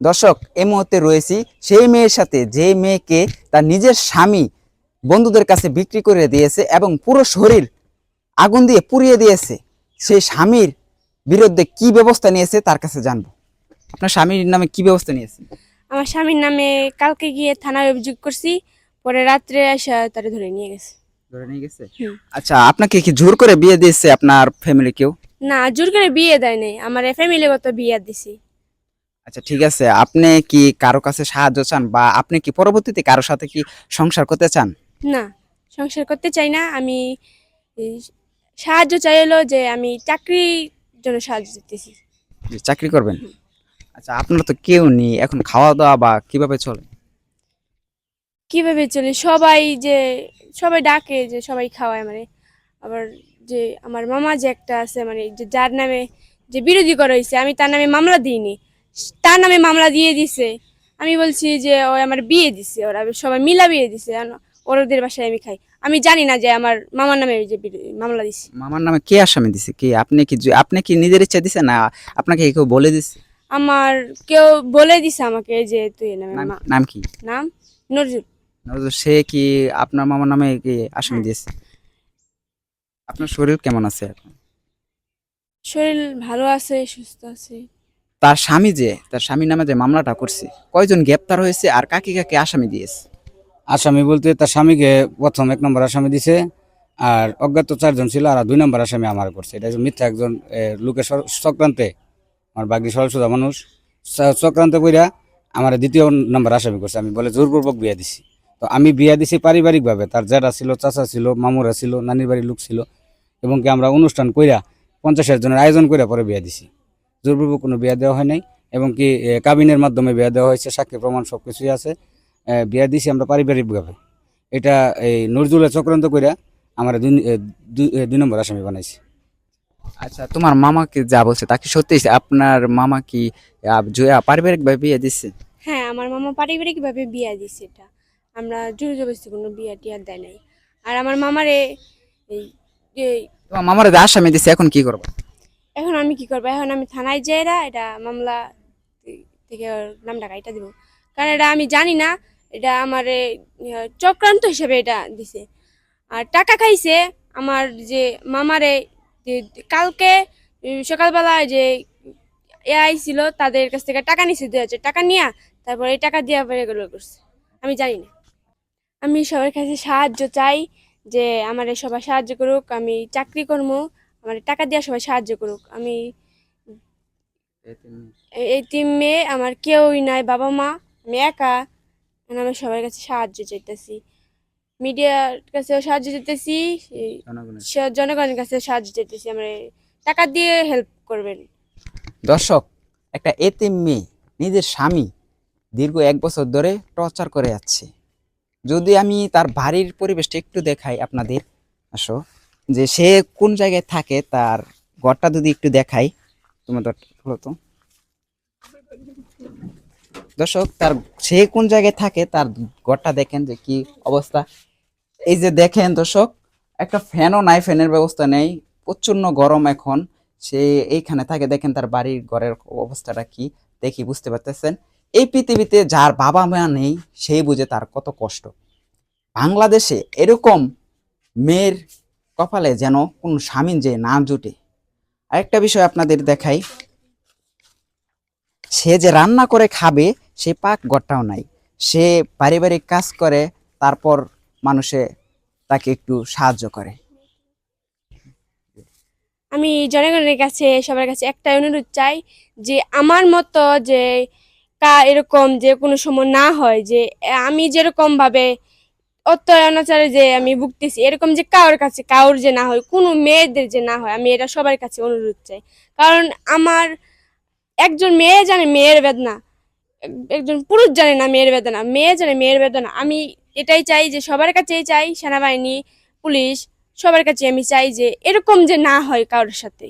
দর্শক এই মুহূর্তে রয়েছি সেই মেয়ের সাথে যে মেয়েকে তার নিজের স্বামী বন্ধুদের কাছে বিক্রি করে দিয়েছে এবং পুরো শরীর আগুন দিয়ে পুড়িয়ে দিয়েছে। সেই স্বামীর বিরুদ্ধে কি ব্যবস্থা নিয়েছে তার কাছে জানব। আপনার স্বামীর নামে কি ব্যবস্থা নিয়েছে? আমার স্বামীর নামে কালকে গিয়ে থানায় অভিযোগ করছি পরে রাত্রে এসে তারা ধরে নিয়ে গেছে। ধরে নিয়ে গেছে? আচ্ছা আপনাকে কি জোর করে বিয়ে দিয়েছে আপনার ফ্যামিলি কেউ? না জোর করে বিয়ে দেয় নাই। আমার ফ্যামিলিগত বিয়ে দিছি। আচ্ছা ঠিক আছে। আপনি কি কারও কাছে সাহায্য চান বা আপনি কি পরবর্তীতে কারোর সাথে কি সংসার করতে চান? না সংসার করতে চাই না। আমি এই, সাহায্য চাই হলো যে আমি চাকরির জন্য সাহায্য দিতেছি। যে চাকরি করবেন? আচ্ছা আপনার তো কেউ নেই। এখন খাওয়া দাওয়া বা কীভাবে চলে? কীভাবে চলে? সবাই যে সবাই ডাকে যে সবাই খাওয়ায় মানে। আবার যে আমার মামা যে একটা আছে মানে যে যার নামে যে বিরোধী করা হয়েছে আমি তার নামে মামলা দিইনি। তার নামে মামলা দিয়ে দিছে। আমি বলছি যে ও আমার বিয়ে দিছে ওরা সবাই মিলা বিয়ে দিছে ওদের বাসায় আমি খাই। আমি জানি না যে আমার মামার নামে যে মামলা দিছে। মামার নামে কে আসামি দিছে? কি? আপনি কি আপনি কি নিজের ইচ্ছা দিছে না আপনাকে কেউ বলে দিছে? আমার কেউ বলে দিছে আমাকে যে তুই নামে নাম- কি? নাম নজরুল। নজরুল, সে কি আপনার মামার নামে কি আসামি হ্যাঁ। দিয়েছে? আপনার শরীর কেমন আছে এখন? শরীর ভালো আছে সুস্থ আছে। তার স্বামী যে, তার স্বামীর নামে যে মামলাটা করছে, কয়জন গ্রেপ্তার হয়েছে আর কাকে কাকে আসামি দিয়েছে? আসামি বলতে তার স্বামীকে প্রথম এক নম্বর আসামি দিছে, আর অজ্ঞাত চারজন ছিল আর দুই নম্বর আসামি আমার করছে। এটা মিথ্যা একজন লোকের চক্রান্তে। আমার বাগদি সরল সোজা মানুষ। চক্রান্ত কইরা আমার দ্বিতীয় নম্বর আসামি করছে। আমি বলে জোরপূর্বক বিয়া দিছি। তো আমি বিয়া দিছি পারিবারিকভাবে। তার জেঠা ছিল, চাচা ছিল, মামুরা ছিল, নানির বাড়ির লোক ছিল। এবং কি আমরা অনুষ্ঠান কইরা পঞ্চাশ হাজার জনের আয়োজন কইরা পরে বিয়া দিছি। জোরপূর্বক কোনো বিয়া দেওয়া হয় নাই এবং কি কাবিনের মাধ্যমে বিয়া দেওয়া হয়েছে সাক্ষী প্রমাণ সব কিছুই আছে। বিয়া দিছি আমরা পারিবারিকভাবে এটা এই নজরুলের চক্রান্ত কইরা আমরা দুই নম্বর আসামি বানাইছি। আচ্ছা তোমার মামাকে যা বলছে তা কি সত্যি? আপনার মামা কি আহ, জয়া পারিবারিক ভাবে বিয়ে দিচ্ছে হ্যাঁ আমার মামা পারিবারিকভাবে বিয়া দিচ্ছে এটা। আমরা জোর জবরদস্তি কোনো বিয়া টিয়া দেয় নাই। আর আমার মামারে এই তোমার মামার যে আসামি দিচ্ছে এখন কি করব? এখন আমি কি করব? এখন আমি থানায় যাই না, এটা মামলা থেকে নামটা কাইটা দিব। কারণ এটা আমি জানি না, এটা আমার চক্রান্ত হিসেবে এটা দিছে। আর টাকা খাইছে আমার যে মামারে কালকে সকালবেলা যে এআই ছিল তাদের কাছ থেকে টাকা নিছে, দুই হাজার টাকা নিয়া, তারপর এই টাকা দিয়ে আবার এগুলো করছে। আমি জানি না। আমি সবার কাছে সাহায্য চাই যে আমার সবাই সাহায্য করুক, আমি চাকরি করব আমার টাকা দিয়ে সবাই সাহায্য করুক। আমি এই তিন মেয়ে আমার কেউই নাই বাবা মা আমি একা। এখন আমি সবার কাছে সাহায্য চাইতেছি। মিডিয়ার কাছেও সাহায্য চাইতেছি জনগণের কাছে সাহায্য চাইতেছি। আমার টাকা দিয়ে হেল্প করবেন। দর্শক একটা এতিম মেয়ে নিজের স্বামী দীর্ঘ এক বছর ধরে টর্চার করে যাচ্ছে। যদি আমি তার বাড়ির পরিবেশটা একটু দেখাই আপনাদের আসো। যে সে কোন জায়গায় থাকে তার ঘরটা যদি একটু দেখাই তোমাদের তো? দর্শক, তার সে কোন জায়গায় থাকে তার ঘরটা দেখেন যে কি অবস্থা। এই যে দেখেন দর্শক, একটা ফ্যানও নাই, ফ্যানের ব্যবস্থা নেই প্রচণ্ড গরম এখন। সে এইখানে থাকে, দেখেন তার বাড়ির ঘরের অবস্থাটা কি, দেখি বুঝতে পারতেছেন? এই পৃথিবীতে যার বাবা মা নেই, সেই বুঝে তার কত কষ্ট। বাংলাদেশে এরকম মেয়ের কপালে যেন কোন স্বামী যে না জুটে। আরেকটা বিষয় আপনাদের দেখাই। সে যে রান্না করে খাবে, সে পাক ঘরটাও নাই। সে পারিবারিক কাজ করে, তারপর মানুষে তাকে একটু সাহায্য করে। আমি জনগণের কাছে, সবার কাছে একটা অনুরোধ চাই যে আমার মতো যে কা এরকম যে কোনো সময় না হয়, যে আমি যেরকম ভাবে অত্যাচারে যে আমি ভুগতেছি, এরকম যে কারোর কাছে, কারোর যে না হয়, কোনো মেয়েদের যে না হয়, আমি এটা সবার কাছে অনুরোধ চাই। কারণ আমার একজন মেয়ে জানে মেয়ের বেদনা, একজন পুরুষ জানে না মেয়ের বেদনা, মেয়ে জানে মেয়ের বেদনা। আমি এটাই চাই যে সবার কাছেই চাই, সেনাবাহিনী, পুলিশ, সবার কাছে আমি চাই যে এরকম যে না হয় কারোর সাথে।